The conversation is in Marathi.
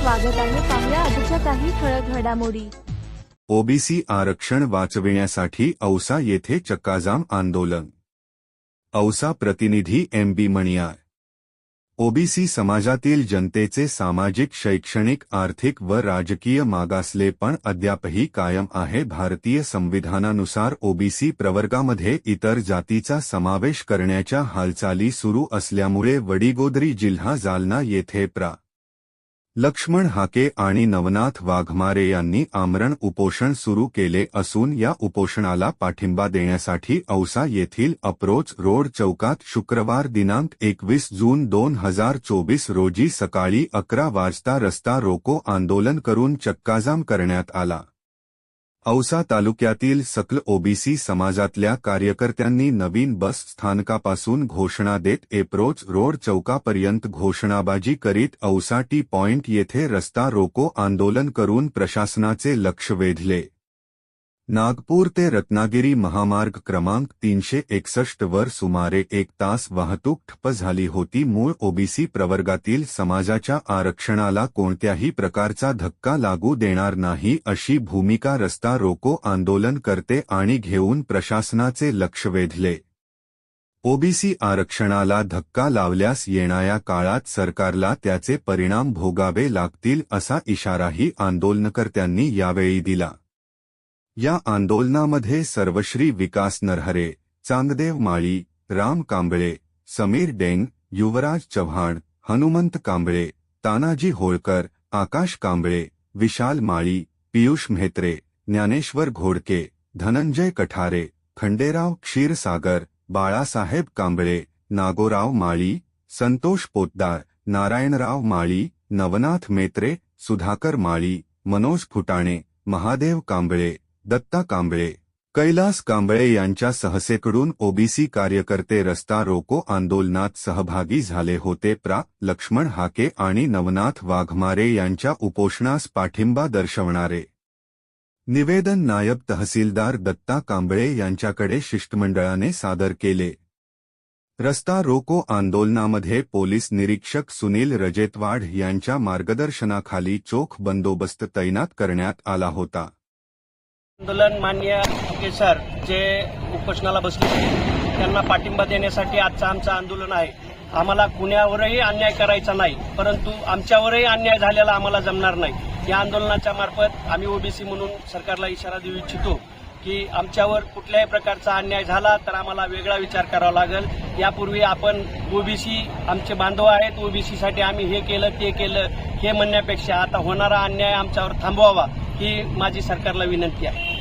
स्वागत आहे पाहुया आजच्या काही ठळक घडामोडी. ओबीसी आरक्षण वाचविण्यासाठी औसा येथे चक्काजाम आंदोलन. औसा प्रतिनिधी एम बी मणियार. ओबीसी समाजातील जनतेचे सामाजिक शैक्षणिक आर्थिक व राजकीय मागासले पण अद्यापही कायम आहे. भारतीय संविधानानुसार ओबीसी प्रवर्गामध्ये इतर जातीचा समावेश करण्याच्या हालचाली सुरू असल्यामुळे वडिगोदरी जिल्हा जालना येथे प्रा. लक्ष्मण हाके आणि नवनाथ वाघमारे यांनी आमरण उपोषण सुरू केले असून या उपोषणाला पाठिंबा देण्यासाठी औसा येथील अप्रोच रोड चौकात शुक्रवार दिनांक एकवीस जून दोन हजार चोवीस रोजी सकाळी अकरा वाजता रस्ता रोको आंदोलन करून चक्काजाम करण्यात आला. औसा तालुक्यातील सकल ओबीसी समाजातल्या कार्यकर्त्यांनी नवीन बस स्थानकापासून घोषणा देत एप्रोच रोड चौकापर्यंत घोषणाबाजी करीत औसा टी पॉइंट येथे रस्ता रोको आंदोलन करून प्रशासनाचे लक्ष वेधले. नागपूर ते रत्नागिरी महामार्ग क्रमांक तीनशे एकसष्ट वर सुमारे एक तास वाहतूक ठप्प झाली होती. मूळ ओबीसी प्रवर्गातील समाजाच्या आरक्षणाला कोणत्याही प्रकारचा धक्का लागू देणार नाही अशी भूमिका रस्ता रोको आंदोलन करते आणि घेऊन प्रशासनाचे लक्ष वेधले. ओबीसी आरक्षणाला धक्का लावल्यास येणाऱ्या काळात सरकारला त्याचे परिणाम भोगावे लागतील असा इशाराही आंदोलनकर्त्यांनी यावेळी दिला. या आंदोलनामध्ये सर्वश्री विकास नरहरे चांगदेव माळी, राम कांबळे, समीर डेंग, युवराज चव्हाण, हनुमंत कांबळे, तानाजी होळकर, आकाश कांबळे, विशाल माळी, पियुष म्हेत्रे, ज्ञानेश्वर घोडके, धनंजय कठारे, खंडेराव क्षीरसागर, बाळासाहेब कांबळे, नागोराव माळी, संतोष पोतदार, नारायणराव माळी, नवनाथ मेत्रे सुधाकर माळी, मनोज फुटाणे, महादेव कांबळे दत्ता कांबळे कैलास कांबळे यांच्या सहसेकडून ओबीसी कार्यकर्ते रस्ता रोको आंदोलनात सहभागी झाले होते प्रा. लक्ष्मण हाके आणि नवनाथ वाघमारे यांच्या उपोषणास पाठिंबा दर्शवणारे. निवेदन नायब तहसीलदार दत्ता कांबळे यांच्याकडे शिष्टमंडळाने सादर केले. रस्ता रोको आंदोलनामध्ये पोलीस निरीक्षक सुनील रजेतवाड यांच्या मार्गदर्शनाखाली चोख बंदोबस्त तैनात करण्यात आला होता. आंदोलन मान्य ओके सर जे उपोषणाला बसले त्यांना पाठिंबा देण्यासाठी आजचं आमचं आंदोलन आहे. आम्हाला कुण्यावरही अन्याय करायचा नाही परंतु आमच्यावरही अन्याय झालेला आम्हाला जमणार नाही. या आंदोलनाच्या मार्फत आम्ही ओबीसी म्हणून सरकारला इशारा देऊ इच्छितो की आमच्यावर कुठल्याही प्रकारचा अन्याय झाला तर आम्हाला वेगळा विचार करावा लागेल. यापूर्वी आपण ओबीसी आमचे बांधव आहेत ओबीसीसाठी आम्ही हे केलं ते केलं हे म्हणण्यापेक्षा आता होणारा अन्याय आमच्यावर थांबवावा ही माझी सरकारला विनंती आहे.